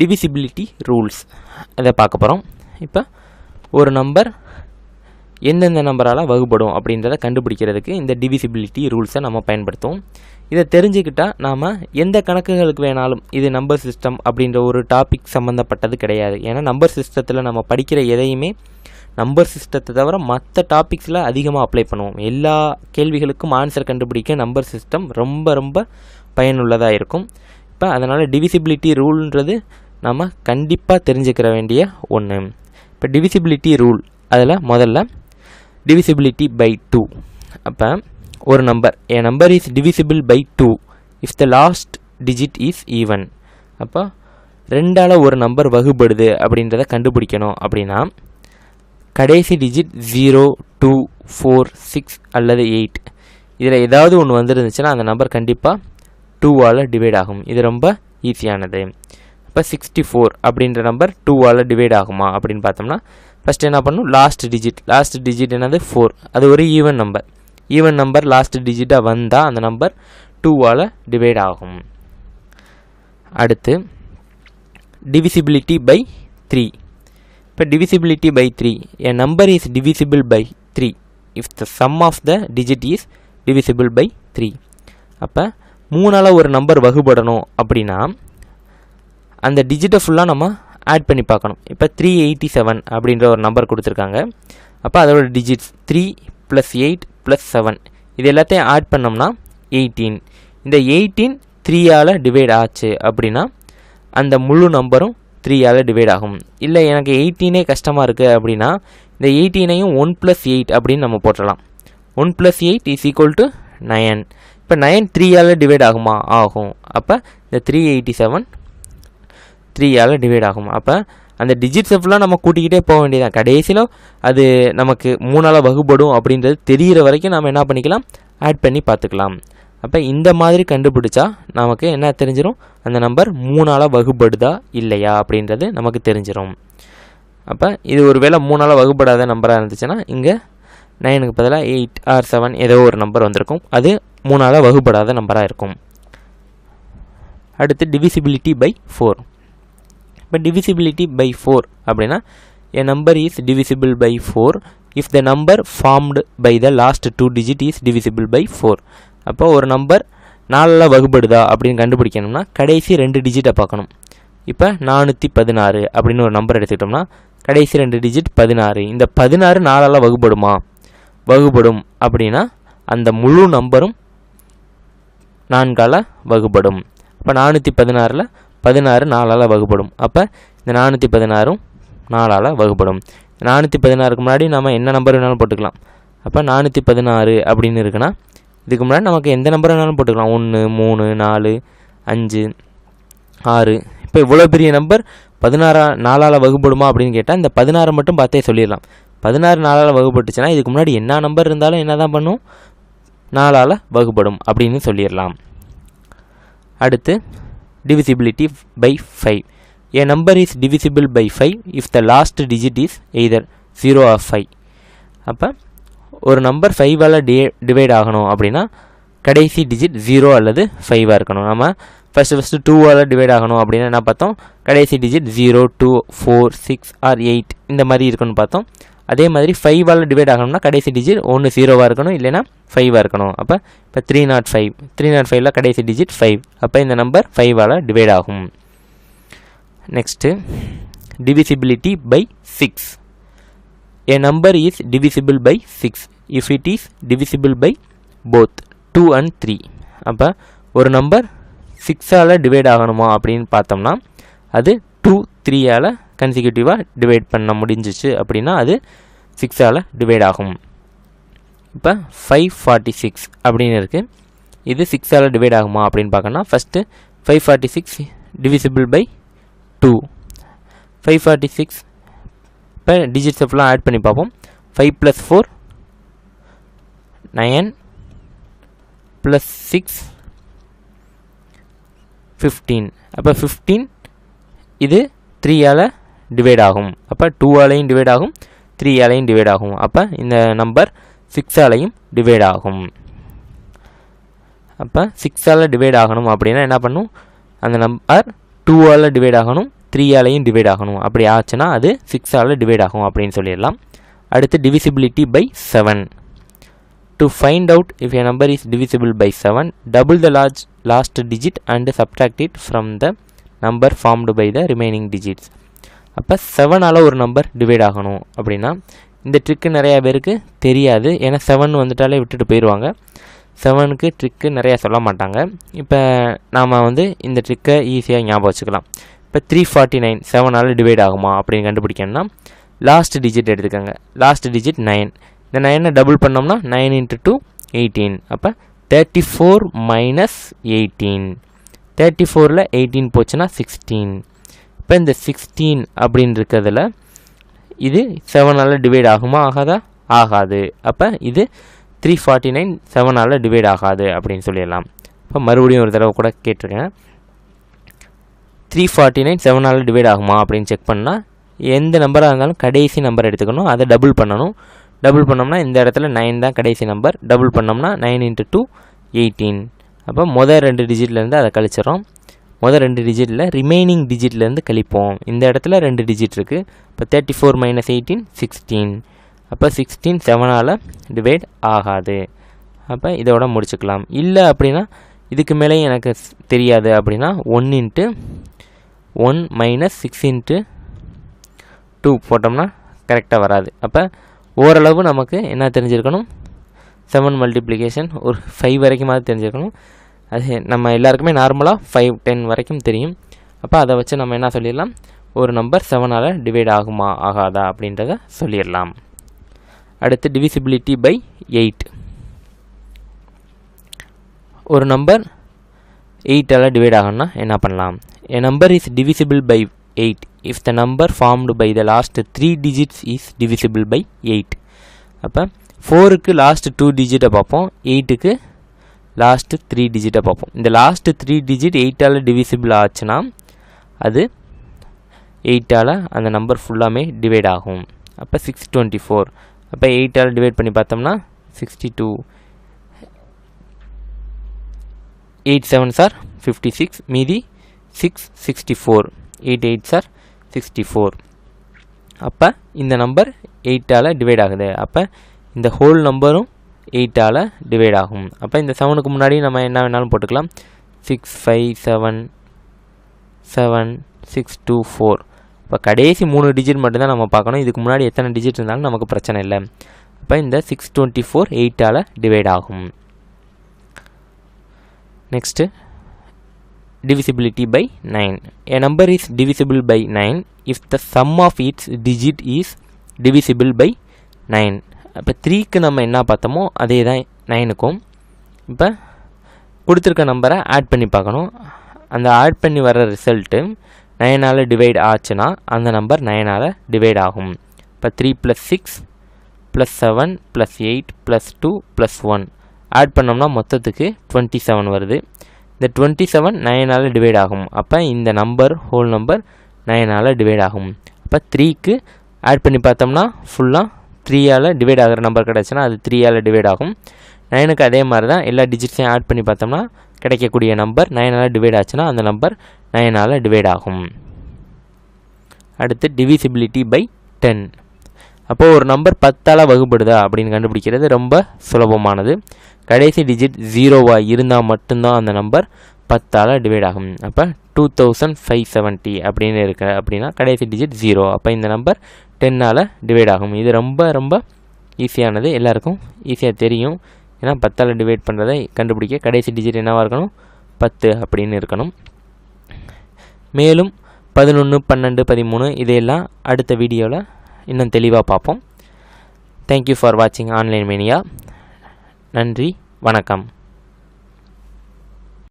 Divisibility rules இதை பார்க்க போகிறோம் இப்போ ஒரு நம்பர் எந்தெந்த நம்பரால் வகுப்படும் அப்படின்றத கண்டுபிடிக்கிறதுக்கு இந்த டிவிசிபிலிட்டி ரூல்ஸை நம்ம பயன்படுத்துவோம். இதை தெரிஞ்சுக்கிட்டால் நாம் எந்த கணக்குகளுக்கு வேணாலும் இது நம்பர் சிஸ்டம் அப்படின்ற ஒரு டாபிக் சம்மந்தப்பட்டது கிடையாது. ஏன்னா நம்பர் சிஸ்டத்தில் நம்ம படிக்கிற எதையுமே நம்பர் சிஸ்டத்தை தவிர மற்ற டாபிக்ஸில் அதிகமாக அப்ளை பண்ணுவோம். எல்லா கேள்விகளுக்கும் ஆன்சர் கண்டுபிடிக்க நம்பர் சிஸ்டம் ரொம்ப ரொம்ப பயனுள்ளதாக இருக்கும். இப்போ அதனால் டிவிசிபிலிட்டி ரூல்ன்றது நம்ம கண்டிப்பாக தெரிஞ்சுக்கிற வேண்டிய ஒன்று இப்போ டிவிசிபிலிட்டி ரூல் அதில் முதல்ல டிவிசிபிலிட்டி பை டூ அப்போ ஒரு number a number is divisible by two if the last digit is even அப்போ ரெண்டால் ஒரு நம்பர் வகுபடுது அப்படின்றத கண்டுபிடிக்கணும் அப்படின்னா கடைசி digit zero two four six அல்லது எயிட் இதில் ஏதாவது ஒன்று வந்துருந்துச்சுன்னா அந்த நம்பர் கண்டிப்பாக டூவால் டிவைட் ஆகும். இது ரொம்ப ஈஸியானது இப்போ சிக்ஸ்டி ஃபோர் அப்படின்ற நம்பர் டூவால் டிவைட் ஆகுமா அப்படின்னு பார்த்தோம்னா ஃபஸ்ட் என்ன பண்ணும்? லாஸ்ட் டிஜிட் லாஸ்ட் டிஜிட் என்னது? ஃபோர் அது ஒரு even number even number last டிஜிட்டாக வந்தால் அந்த நம்பர் டூவால் டிவைட் ஆகும். அடுத்து டிவிசிபிலிட்டி பை த்ரீ இப்போ divisibility by three a number is divisible by three if the sum of the digit is divisible by three அப்போ மூணால் ஒரு நம்பர் வகுபடணும் அப்படின்னா அந்த டிஜிட்டை ஃபுல்லாக நம்ம ஆட் பண்ணி பார்க்கணும். இப்போ த்ரீ எயிட்டி செவன் அப்படின்ற ஒரு நம்பர் கொடுத்துருக்காங்க. அப்போ அதோட digits three plus eight plus seven இது எல்லாத்தையும் ஆட் பண்ணோம்னா எயிட்டீன் இந்த எயிட்டீன் த்ரீயால் டிவைட் ஆச்சு அப்படின்னா அந்த முழு நம்பரும் த்ரீயால் டிவைட் ஆகும். இல்லை எனக்கு எயிட்டீனே கஷ்டமாக இருக்குது அப்படின்னா இந்த எயிட்டீனையும் ஒன் ப்ளஸ் எயிட் அப்படின்னு நம்ம போட்டுடலாம் one plus eight is equal to nine இப்போ நயன் த்ரீயால் டிவைட் ஆகுமா? ஆகும். அப்போ இந்த த்ரீ எயிட்டி செவன் த்ரீயால் டிவைட் ஆகும். அப்போ அந்த டிஜிட்ஸை ஃபுல்லாக நம்ம கூட்டிக்கிட்டே போக வேண்டியதான் கடைசியில் அது நமக்கு மூணால் வகுப்படும் அப்படின்றது தெரிகிற வரைக்கும் நம்ம என்ன பண்ணிக்கலாம்? ஆட் பண்ணி பார்த்துக்கலாம். அப்போ இந்த மாதிரி கண்டுபிடிச்சா நமக்கு என்ன தெரிஞ்சிடும் அந்த நம்பர் மூணால் வகுப்படுதா இல்லையா அப்படின்றது நமக்கு தெரிஞ்சிடும் அப்போ இது ஒரு வேளை மூணால் வகுப்படாத நம்பராக இருந்துச்சுன்னா இங்கே நைனுக்கு பதிலாக எயிட் ஆர் செவன் ஏதோ ஒரு நம்பர் வந்திருக்கும். அது மூணால் வகுப்படாத நம்பராக இருக்கும். அடுத்து டிவிசிபிலிட்டி பை ஃபோர் இப்போ டிவிசிபிலிட்டி பை ஃபோர் அப்படின்னா a number is divisible by four if the number formed by the last two digit is divisible by four அப்போ ஒரு நம்பர் நாலில் வகுப்படுதா அப்படின்னு கண்டுபிடிக்கணும்னா கடைசி ரெண்டு டிஜிட்டை பார்க்கணும். இப்போ நானூற்றி பதினாறு அப்படின்னு ஒரு நம்பர் எடுத்துக்கிட்டோம்னா கடைசி ரெண்டு டிஜிட் பதினாறு. இந்த பதினாறு நாலால் வகுப்படுமா வகுப்படும் அப்படின்னா அந்த முழு நம்பரும் நான்கால் வகுப்படும் அப்போ நானூற்றி பதினாறில் பதினாறு நாலால் வகுப்படும். அப்போ இந்த நானூற்றி பதினாறும் நாலால் வகுப்படும். நானூற்றி பதினாறுக்கு முன்னாடி நம்ம என்ன நம்பர் வேணாலும் போட்டுக்கலாம். அப்போ நானூற்றி பதினாறு அப்படின்னு இருக்குன்னா இதுக்கு முன்னாடி நமக்கு எந்த நம்பர் வேணாலும் போட்டுக்கலாம். ஒன்று மூணு நாலு அஞ்சு ஆறு. இப்போ இவ்வளோ பெரிய நம்பர் பதினாறா நாலால் வகுப்படுமா அப்படின்னு கேட்டால் இந்த பதினாறு மட்டும் பார்த்தே சொல்லிடலாம். பதினாறு நாலால் வகுப்பட்டுச்சுன்னா இதுக்கு முன்னாடி என்ன நம்பர் இருந்தாலும் என்ன தான் பண்ணும்? நாலால் வகுப்படும் அப்படின்னு சொல்லிடலாம். அடுத்து divisibility by 5 a number is divisible by 5 if the last digit is either 0 or 5 அப்போ ஒரு நம்பர் ஃபைவால் டி டிவைட் ஆகணும் அப்படின்னா கடைசி டிஜிட் ஜீரோ அல்லது ஃபைவாக இருக்கணும். நம்ம ஃபஸ்ட்டு ஃபஸ்ட்டு டூவால் டிவைட் ஆகணும் அப்படின்னா என்ன பார்த்தோம்? கடைசி digit zero two four six or eight இந்த மாதிரி இருக்குன்னு பார்த்தோம். அதே மாதிரி ஃபைவால் டிவைட் ஆகணும்னா கடைசி டிஜிட் ஒன்று ஜீரோவாக இருக்கணும் இல்லைனா ஃபைவாக இருக்கணும். அப்போ இப்போ three not five three not ஃபைவ்ல கடைசி டிஜிட் ஃபைவ் அப்போ இந்த நம்பர் ஃபைவால் டிவைட் ஆகும். Next divisibility by six a number is divisible by 6 if it is divisible by both 2 and 3 அப்போ ஒரு நம்பர் சிக்ஸால் டிவைட் ஆகணுமா அப்படின்னு பார்த்தோம்னா அது டூ த்ரீயால் கன்சிக்யூட்டிவாக டிவைட் பண்ண முடிஞ்சிச்சு அப்படின்னா அது சிக்ஸால் டிவைட் ஆகும். இப்போ ஃபைவ் ஃபார்ட்டி சிக்ஸ் அப்படின்னு இருக்குது இது சிக்ஸால் டிவைட் ஆகுமா அப்படின்னு பார்க்கணும்னா first five forty six divisible by two five forty six இப்போ டிஜிட்ஸ் ஃபுல்லாக ஆட் பண்ணி பார்ப்போம். Five plus four nine plus six fifteen அப்போ ஃபிஃப்டீன் இது த்ரீயால் டிவைட் ஆகும். அப்போ டூவாலையும் டிவைட் ஆகும் த்ரீயாலையும் டிவைட் ஆகும். அப்போ இந்த நம்பர் சிக்ஸாலையும் டிவைட் ஆகும். அப்போ சிக்ஸால் டிவைட் ஆகணும் அப்படின்னா என்ன பண்ணும்? அந்த நம்பர் டூவால் டிவைட் ஆகணும் த்ரீயாலையும் டிவைட் ஆகணும். அப்படி ஆச்சுன்னா அது சிக்ஸால் டிவைட் ஆகும் அப்படின்னு சொல்லிடலாம். அடுத்து divisibility by seven to find out if a number is divisible by seven double the large last digit and subtract it from the number formed by the remaining digits அப்போ செவனால் ஒரு நம்பர் டிவைட் ஆகணும் அப்படின்னா இந்த trick நிறையா பேருக்கு தெரியாது. ஏன்னா செவன் வந்துட்டாலே விட்டுட்டு போயிடுவாங்க செவனுக்கு ட்ரிக்கு நிறையா சொல்ல மாட்டாங்க. இப்போ நாம் வந்து இந்த ட்ரிக்கை ஈஸியாக ஞாபகம் வச்சுக்கலாம். இப்போ த்ரீ ஃபார்ட்டி நைன் செவனால் டிவைட் ஆகுமா அப்படின்னு கண்டுபிடிக்கணும்னா லாஸ்ட் டிஜிட் எடுத்துக்கோங்க. லாஸ்ட் டிஜிட் நைன் இந்த நைனை டபுள் பண்ணோம்னா நைன் இன்ட்டு டூ எயிட்டீன் அப்போ thirty four minus eighteen thirty ஃபோரில் எயிட்டீன் போச்சுன்னா சிக்ஸ்டீன் இப்போ இந்த சிக்ஸ்டீன் அப்படின்னு இருக்கிறதுல இது செவனால் டிவைட் ஆகுமா? ஆகாதா? ஆகாது. அப்போ இது த்ரீ ஃபார்ட்டி நைன் செவனால் டிவைட் ஆகாது அப்படின்னு சொல்லிடலாம். இப்போ மறுபடியும் ஒரு தடவை கூட கேட்டிருக்கேன். த்ரீ ஃபார்ட்டி நைன் செவனால் டிவைட் ஆகுமா அப்படின்னு செக் பண்ணால் எந்த நம்பராக இருந்தாலும் கடைசி நம்பர் எடுத்துக்கணும். அதை டபுள் பண்ணணும். டபுள் பண்ணோம்னா இந்த இடத்துல நைன் தான் கடைசி நம்பர் டபுள் பண்ணோம்னா நைன் இன்ட்டு டூ எயிட்டீன் அப்போ மொதல் ரெண்டு டிஜிட்லேருந்து அதை கழிச்சிடறோம். மொதல் ரெண்டு டிஜிட்டில் ரிமைனிங் டிஜிட்லேருந்து கழிப்போம். இந்த இடத்துல ரெண்டு டிஜிட் இருக்குது இப்போ thirty four minus eighteen sixteen அப்போ சிக்ஸ்டீன் செவனால் டிவைட் ஆகாது. அப்போ இதோட முடிச்சுக்கலாம். இல்லை அப்படின்னா இதுக்கு மேலே எனக்கு தெரியாது அப்படின்னா one into one minus six into two போட்டோம்னா கரெக்டாக வராது. அப்போ ஓரளவு நமக்கு என்ன தெரிஞ்சிருக்கணும்? செவன் மல்டிப்ளிகேஷன் ஒரு ஃபைவ் வரைக்குமாவது தெரிஞ்சிருக்கணும். அது நம்ம எல்லாருக்குமே நார்மலாக ஃபைவ் டென் வரைக்கும் தெரியும். அப்போ அதை வச்சு நம்ம என்ன சொல்லிடலாம்? ஒரு நம்பர் செவனால் டிவைட் ஆகுமா ஆகாதா அப்படின்றத சொல்லிடலாம். அடுத்து டிவிசிபிலிட்டி பை எயிட் ஒரு நம்பர் எயிட்டால் டிவைட் ஆகணும்னா என்ன பண்ணலாம்? A number is divisible by 8 if the number formed by the last three digits is divisible by eight அப்போ ஃபோருக்கு லாஸ்ட் டூ டிஜிட்டை பார்ப்போம். எயிட்டுக்கு லாஸ்ட்டு த்ரீ டிஜிட்டை பார்ப்போம். இந்த லாஸ்ட்டு த்ரீ டிஜிட் எயிட்டால் டிவிசிபிள் ஆச்சுன்னா அது எயிட்டால் அந்த நம்பர் ஃபுல்லாமே டிவைட் ஆகும். அப்போ சிக்ஸ் டுவெண்ட்டி ஃபோர் அப்போ எயிட்டால் டிவைட் பண்ணி பார்த்தோம்னா சிக்ஸ்டி டூ எயிட் செவன் சார் ஃபிஃப்டி சிக்ஸ் மீதி six sixty four eight eight sir sixty four அப்போ இந்த நம்பர் எயிட்டால் டிவைட் ஆகுது. அப்போ இந்த ஹோல் நம்பரும் எயிட்டால் டிவைட் ஆகும். அப்போ இந்த செவனுக்கு முன்னாடி நம்ம என்ன வேணாலும் போட்டுக்கலாம். Six five seven seven six two four இப்போ கடைசி மூணு டிஜிட் மட்டும்தான் நம்ம பார்க்கணும். இதுக்கு முன்னாடி எத்தனை டிஜிட் இருந்தாலும் நமக்கு பிரச்சனை இல்லை. அப்போ இந்த சிக்ஸ் டுவெண்ட்டி ஃபோர் எயிட்டால் டிவைட் ஆகும். Next divisibility by 9 a number is divisible by 9 if the sum of its digit is divisible by 9 இப்போ த்ரீக்கு நம்ம என்ன பார்த்தோமோ அதே தான் நைனுக்கும் இப்போ கொடுத்துருக்க நம்பரை ஆட் பண்ணி பார்க்கணும். அந்த ஆட் பண்ணி வர ரிசல்ட்டு நைனால் டிவைட் ஆச்சுன்னா அந்த நம்பர் நைனால் டிவைட் ஆகும். இப்போ three plus six plus seven plus eight plus two plus one add பண்ணோம்னா மொத்தத்துக்கு டுவெண்ட்டி செவன் வருது. இந்த டுவெண்ட்டி செவன் நைனால் டிவைட் ஆகும். அப்போ இந்த நம்பர் ஹோல் நம்பர் நைனால் டிவைட் ஆகும். அப்போ த்ரீக்கு ஆட் பண்ணி பார்த்தோம்னா ஃபுல்லாக த்ரீயால் டிவைட் ஆகிற நம்பர் கிடச்சுன்னா அது த்ரீயால் டிவைட் ஆகும். நைனுக்கு அதே மாதிரி தான் எல்லா டிஜிட்ஸையும் ஆட் பண்ணி பார்த்தோம்னா கிடைக்கக்கூடிய நம்பர் நைனால் டிவைட் ஆச்சுன்னா அந்த நம்பர் நைனால் டிவைட் ஆகும். அடுத்து டிவிசிபிலிட்டி பை டென் அப்போது ஒரு நம்பர் பத்தால் வகுப்படுதா அப்படின்னு கண்டுபிடிக்கிறது ரொம்ப சுலபமானது. கடைசி டிஜிட் ஜீரோவாக இருந்தால் மட்டும்தான் அந்த நம்பர் பத்தால் டிவைட் ஆகும். அப்போ டூ தௌசண்ட் ஃபைவ் செவன்ட்டி அப்படின்னு இருக்க அப்படின்னா கடைசி டிஜிட் ஜீரோ அப்போ இந்த நம்பர் டென்னால் டிவைட் ஆகும். இது ரொம்ப ரொம்ப ஈஸியானது எல்லாருக்கும் ஈஸியாக தெரியும். ஏன்னா பத்தால் டிவைட் பண்ணுறதை கண்டுபிடிக்க கடைசி டிஜிட் என்னவாக இருக்கணும்? பத்து அப்படின்னு இருக்கணும். மேலும் பதினொன்று பன்னெண்டு பதிமூணு இதையெல்லாம் அடுத்த வீடியோவில் இன்னும் தெளிவாக பார்ப்போம். தேங்க்யூ ஃபார் வாட்சிங் ஆன்லைன் மீனியா நன்றி வணக்கம்.